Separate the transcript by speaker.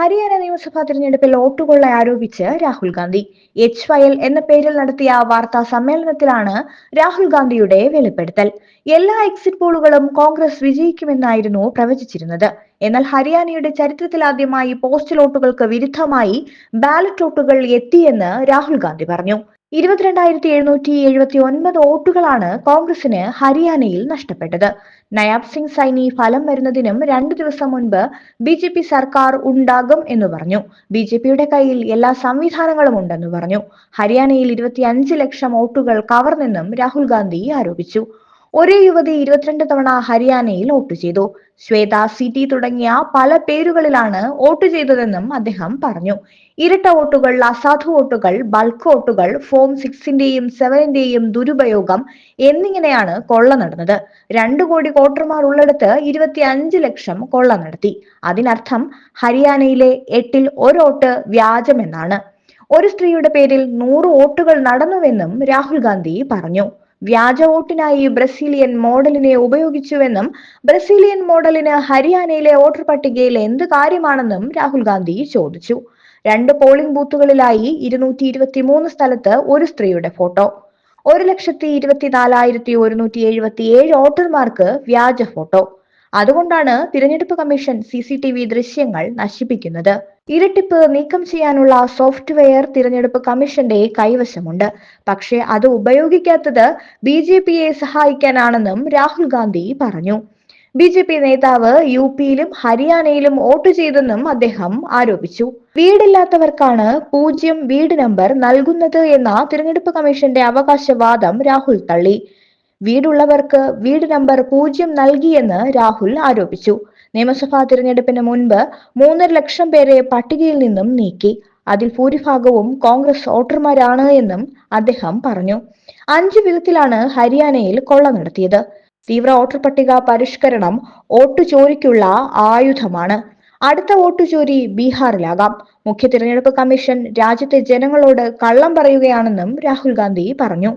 Speaker 1: ഹരിയാന നിയമസഭാ തിരഞ്ഞെടുപ്പിൽ വോട്ടുകൊള്ള ആരോപിച്ച് രാഹുൽ ഗാന്ധി. എച്ച് ഫയൽ എന്ന പേരിൽ നടത്തിയ വാർത്താ സമ്മേളനത്തിലാണ് രാഹുൽ ഗാന്ധിയുടെ വെളിപ്പെടുത്തൽ. എല്ലാ എക്സിറ്റ് പോളുകളും കോൺഗ്രസ് വിജയിക്കുമെന്നായിരുന്നു പ്രവചിച്ചിരുന്നത്. എന്നാൽ ഹരിയാനയുടെ ചരിത്രത്തിലാദ്യമായി പോസ്റ്റൽ വോട്ടുകൾക്ക് വിരുദ്ധമായി ബാലറ്റ് വോട്ടുകൾ എത്തിയെന്ന് രാഹുൽ ഗാന്ധി പറഞ്ഞു. ഇരുപത്തിരണ്ടായിരത്തി എഴുന്നൂറ്റി എഴുപത്തി ഒൻപത് വോട്ടുകളാണ് കോൺഗ്രസിന് ഹരിയാനയിൽ നഷ്ടപ്പെട്ടത്. നയാബ് സിംഗ് സൈനി ഫലം വരുന്നതിനും രണ്ടു ദിവസം മുൻപ് ബി ജെ പി സർക്കാർ ഉണ്ടാകും എന്ന് പറഞ്ഞു. ബി ജെ പിയുടെ കയ്യിൽ എല്ലാ സംവിധാനങ്ങളും ഉണ്ടെന്ന് പറഞ്ഞു. ഹരിയാനയിൽ ഇരുപത്തിയഞ്ച് ലക്ഷം വോട്ടുകൾ കവർന്നെന്നും രാഹുൽ ഗാന്ധി ആരോപിച്ചു. ഒരേ യുവതി ഇരുപത്തിരണ്ട് തവണ ഹരിയാനയിൽ വോട്ട് ചെയ്തു. ശ്വേത സിറ്റി തുടങ്ങിയ പല പേരുകളിലാണ് വോട്ട് ചെയ്തതെന്നും അദ്ദേഹം പറഞ്ഞു. ഇരട്ട വോട്ടുകൾ അസാധു വോട്ടുകൾ ബൾക്ക് വോട്ടുകൾ ഫോം സിക്സിന്റെയും സെവനിന്റെയും ദുരുപയോഗം എന്നിങ്ങനെയാണ് കൊള്ള നടന്നത്. രണ്ടു കോടി വോട്ടർമാർ ഉള്ളിടത്ത് ഇരുപത്തിയഞ്ച് ലക്ഷം കൊള്ള നടത്തി. അതിനർത്ഥം ഹരിയാനയിലെ എട്ടിൽ ഒരോട്ട് വ്യാജമെന്നാണ്. ഒരു സ്ത്രീയുടെ പേരിൽ നൂറ് വോട്ടുകൾ നടന്നുവെന്നും രാഹുൽ ഗാന്ധി പറഞ്ഞു. വ്യാജ വോട്ടിനായി ബ്രസീലിയൻ മോഡലിനെ ഉപയോഗിച്ചുവെന്നും ബ്രസീലിയൻ മോഡലിന് ഹരിയാനയിലെ വോട്ടർ പട്ടികയിൽ എന്ത് കാര്യമാണെന്നും രാഹുൽ ഗാന്ധി ചോദിച്ചു. രണ്ട് പോളിംഗ് ബൂത്തുകളിലായി ഇരുന്നൂറ്റി ഇരുപത്തി മൂന്ന് സ്ഥലത്ത് ഒരു സ്ത്രീയുടെ ഫോട്ടോ. ഒരു ലക്ഷത്തി ഇരുപത്തിനാലായിരത്തി ഒരുന്നൂറ്റി എഴുപത്തി ഏഴ് വോട്ടർമാർക്ക് വ്യാജ ഫോട്ടോ. അതുകൊണ്ടാണ് തിരഞ്ഞെടുപ്പ് commission C C T V ദൃശ്യങ്ങൾ നശിപ്പിക്കുന്നത്. ഇരട്ടിപ്പ് നീക്കം ചെയ്യാനുള്ള സോഫ്റ്റ്വെയർ തിരഞ്ഞെടുപ്പ് കമ്മീഷന്റെ കൈവശമുണ്ട്. പക്ഷേ അത് ഉപയോഗിക്കാത്തത് ബി ജെ പിയെ സഹായിക്കാനാണെന്നും രാഹുൽ ഗാന്ധി പറഞ്ഞു. ബി ജെ പി നേതാവ് യു പിയിലും ഹരിയാനയിലും വോട്ട് ചെയ്തെന്നും അദ്ദേഹം ആരോപിച്ചു. വീടില്ലാത്തവർക്കാണ് പൂജ്യം വീട് നമ്പർ നൽകുന്നത് എന്ന തിരഞ്ഞെടുപ്പ് കമ്മീഷന്റെ അവകാശവാദം രാഹുൽ തള്ളി. വീടുള്ളവർക്ക് വീട് നമ്പർ പൂജ്യം നൽകിയെന്ന് രാഹുൽ ആരോപിച്ചു. നിയമസഭാ തിരഞ്ഞെടുപ്പിന് മുൻപ് മൂന്നര ലക്ഷം പേരെ പട്ടികയിൽ നിന്നും നീക്കി. അതിൽ ഭൂരിഭാഗവും കോൺഗ്രസ് വോട്ടർമാരാണ് എന്നും അദ്ദേഹം പറഞ്ഞു. അഞ്ച് വിധത്തിലാണ് ഹരിയാനയിൽ കൊള്ള നടത്തിയത്. തീവ്ര വോട്ടർ പട്ടിക പരിഷ്കരണം വോട്ടു ചോരിക്കുള്ള ആയുധമാണ്. അടുത്ത വോട്ടു ചോരി ബീഹാറിലാകാം. മുഖ്യ തിരഞ്ഞെടുപ്പ് കമ്മീഷൻ രാജ്യത്തെ ജനങ്ങളോട് കള്ളം പറയുകയാണെന്നും രാഹുൽ ഗാന്ധി പറഞ്ഞു.